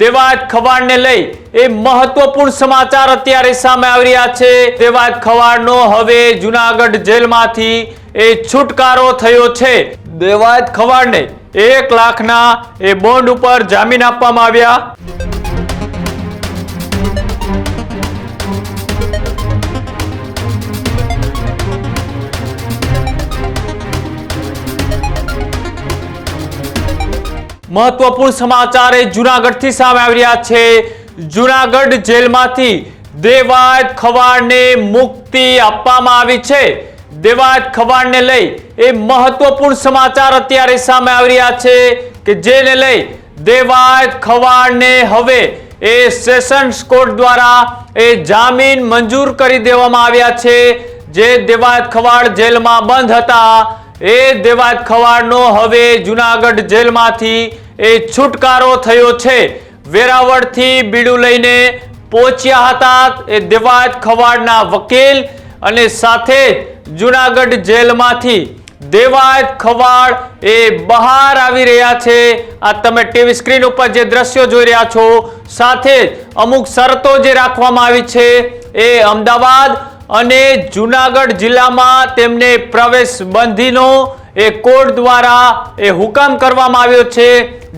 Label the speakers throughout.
Speaker 1: દેવાયત ખવાડને લઈ એ મહત્વપૂર્ણ સમાચાર અત્યારે સામે આવી રહ્યા છે. દેવાયત ખવાડનો હવે જુનાગઢ જેલમાંથી એ છુટકારો થયો છે. દેવાયત ખવાડને એક લાખના એ બોન્ડ ઉપર જામીન આપવામાં આવ્યા. મહત્વપૂર્ણ સમાચાર એ જુનાગઢથી સામે આવી રહ્યા છે. જુનાગઢ જેલમાંથી દેવાયત ખવાડને મુક્તિ આપવામાં આવી છે. દેવાયત ખવાડને લઈ એ મહત્વપૂર્ણ સમાચાર અત્યારે સામે આવી રહ્યા છે કે જેને લઈ દેવાયત ખવાડને હવે એ સેશન્સ કોર્ટ દ્વારા એ જામીન મંજૂર કરી દેવામાં આવ્યા છે. જે દેવાયત ખવાડ જેલમાં બંધ હતા, એ દેવાયત ખવાડનો હવે જુનાગઢ જેલમાંથી એ છુટકારો થયો છે. વેરાવળથી બીડું લઈને પહોંચ્યા હતા એ દેવાયત ખવાડના વકીલ અને સાથે જુનાગઢ જેલમાંથી દેવાયત ખવાડ એ બહાર આવી રહ્યા છે. આ તમે ટીવી સ્ક્રીન ઉપર જે દ્રશ્યો જોઈ રહ્યા છો, સાથે અમુક શરતો જે રાખવામાં આવી છે એ અમદાવાદ અને જુનાગઢ જિલ્લામાં તેમને પ્રવેશ બંધીનો એ કોર્ટ દ્વારા એ હુકમ કરવામાં આવ્યો છે.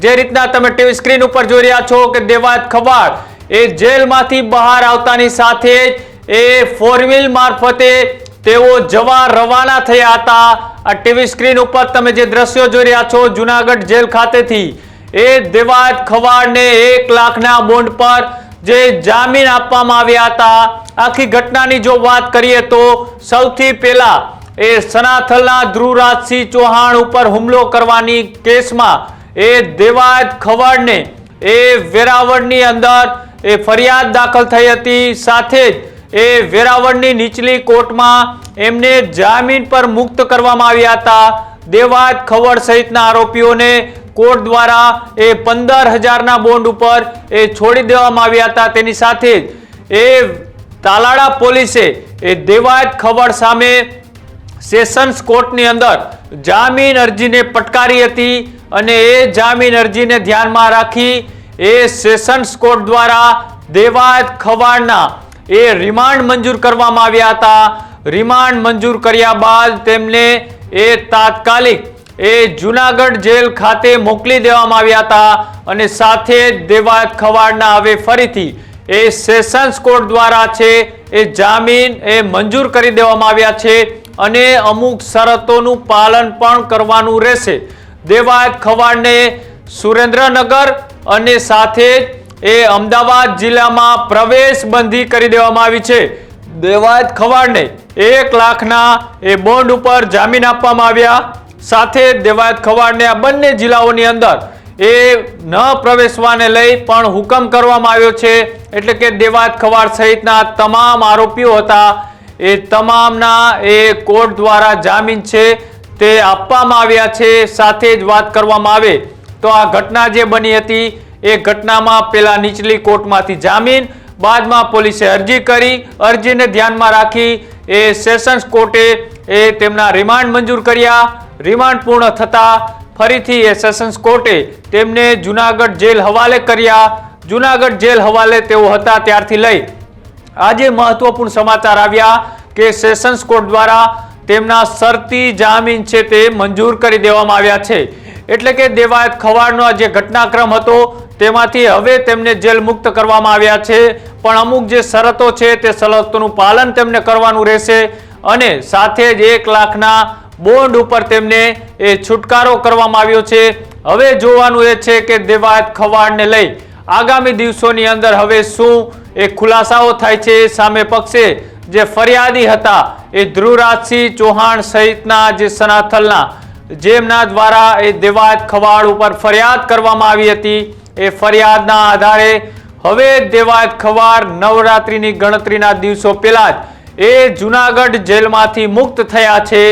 Speaker 1: જે રીતના તમે ટીવી સ્ક્રીન ઉપર જોઈ રહ્યા છો કે દેવાત ખવાડ એ જેલમાંથી બહાર આવતાની સાથે જ એ ફોર વ્હીલ મારફતે તેઓ જવા રવાના થયા હતા. આ ટીવી સ્ક્રીન ઉપર તમે જે દ્રશ્યો જોઈ રહ્યા છો જુનાગઢ જેલ ખાતેથી, એ દેવાત ખવાડને એક લાખના બોન્ડ પર જે જામીન આપવામાં આવ્યા હતા. આખી ઘટનાની જો વાત કરીએ તો સૌથી પહેલા એ સનાથલના ધ્રુવરાજસિંહ ચૌહાણ ઉપર હુમલો કરવાની કેસમાં એ દેવાયત ખવાડને એ વેરાવળની અંદર એ ફરિયાદ દાખલ થઈ હતી. સાથે જ એ વેરાવળની નીચલી કોર્ટમાં એમને જામીન પર મુક્ત કરવામાં આવ્યા હતા. દેવાયત ખવડ સહિતના આરોપીઓને કોર્ટ દ્વારા એ પંદર હજારના બોન્ડ ઉપર એ છોડી દેવામાં આવ્યા હતા. તેની સાથે જ એ તાલાળા પોલીસે એ દેવાયત ખવડ સામે સેશન્સ કોર્ટની અંદર જામીન અરજીને પટકારી હતી અને એ જામીન અરજીને ધ્યાનમાં રાખી એ સેશન્સ કોર્ટ દ્વારા દેવાત ખવાડના એ રિમાન્ડ મંજૂર કરવામાં આવ્યા હતા. રિમાન્ડ મંજૂર કર્યા બાદ તેમને એ તાત્કાલિક એ જુનાગઢ જેલ ખાતે મોકલી દેવામાં આવ્યા હતા અને સાથે દેવાત ખવાડના હવે ફરીથી એ સેશન્સ કોર્ટ દ્વારા છે એ જામીન એ મંજૂર કરી દેવામાં આવ્યા છે. અને અમુક શરતોનું પાલન પણ કરવાનું રહેશે. દેવાયત ખવાડને સુરેન્દ્રનગર અને સાથે એ અમદાવાદ જિલ્લામાં પ્રવેશ બંધી કરી દેવામાં આવી છે. દેવાયત ખવાડને એક લાખના એ બોન્ડ ઉપર જામીન આપવામાં આવ્યા. સાથે દેવાયત ખવાડને આ બંને જિલ્લાઓની અંદર એ ન પ્રવેશવાને લઈ પણ હુકમ કરવામાં આવ્યો છે. એટલે કે દેવાયત ખવાડ સહિતના તમામ આરોપીઓ હતા એ તમામના એ કોર્ટ દ્વારા જામીન છે તે આપવામાં આવ્યા છે, સાથે જ વાત કરવામાં આવે તો આ ઘટના જે બની હતી, એ ઘટનામાં પેલા નીચલી કોર્ટમાંથી જામીન, બાદમાં પોલીસે અરજી કરી, અરજીને ધ્યાનમાં રાખી, એ સેશન્સ કોર્ટે એ તેમના રિમાન્ડ મંજૂર કર્યા, રિમાન્ડ પૂર્ણ થતા ફરીથી એ સેશન્સ કોર્ટે તેમને જુનાગઢ જેલ હવાલે કર્યા, જુનાગઢ જેલ હવાલે તેઓ હતા ત્યારથી લઈ આજે મહત્વપૂર્ણ સમાચાર આવ્યા કે સેશન્સ કોર્ટ દ્વારા તેમના શરતી જામીન છે તે મંજૂર કરી દેવામાં આવ્યા છે. એટલે કે દેવાયત ખવાડનો જે ઘટનાક્રમ હતો, તેમાંથી હવે તેમને જેલ મુક્ત કરવામાં આવ્યા છે. પણ અમુક જે શરતો છે તે શરતોનું પાલન તેમને કરવાનું રહેશે અને સાથે જ એક લાખના બોન્ડ ઉપર તેમને એ છુટકારો કરવામાં આવ્યો છે. હવે જોવાનું એ છે કે દેવાયત ખવાડને લઈ આગામી દિવસોની અંદર હવે શું એ ખુલાસાઓ થાય છે સામે પક્ષે જે ફરિયાદી હતા એ ધ્રુવરાજસિંહ ચૌહાણ સહિતના જે સનાથલના જેમના દ્વારા એ દેવાયત ખવાડ ઉપર ફરિયાદ કરવામાં આવી હતી, એ ફરિયાદના આધારે હવે દેવાયત ખવાડ નવરાત્રિની ગણતરીના દિવસો પહેલા જ એ જુનાગઢ જેલમાંથી મુક્ત થયા છે.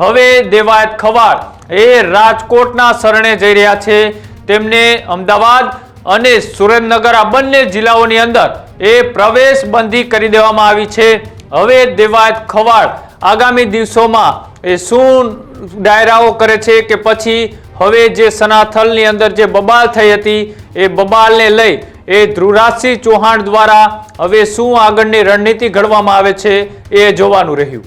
Speaker 1: હવે દેવાયત ખવાડ એ રાજકોટના શરણે જઈ રહ્યા છે. તેમને અમદાવાદ અને સુરેન્દ્રનગર આ બંને જિલ્લાઓની અંદર એ પ્રવેશ બંધી કરી દેવામાં આવી છે. હવે દેવાયત ખવાડ આગામી દિવસોમાં એ શું ડાયરાઓ કરે છે કે પછી હવે જે સનાથલની અંદર જે બબાલ થઈ હતી, એ બબાલને લઈ એ ધ્રુવરાજસિંહ ચૌહાણ દ્વારા હવે શું આગળની રણનીતિ ઘડવામાં આવે છે એ જોવાનું રહ્યું.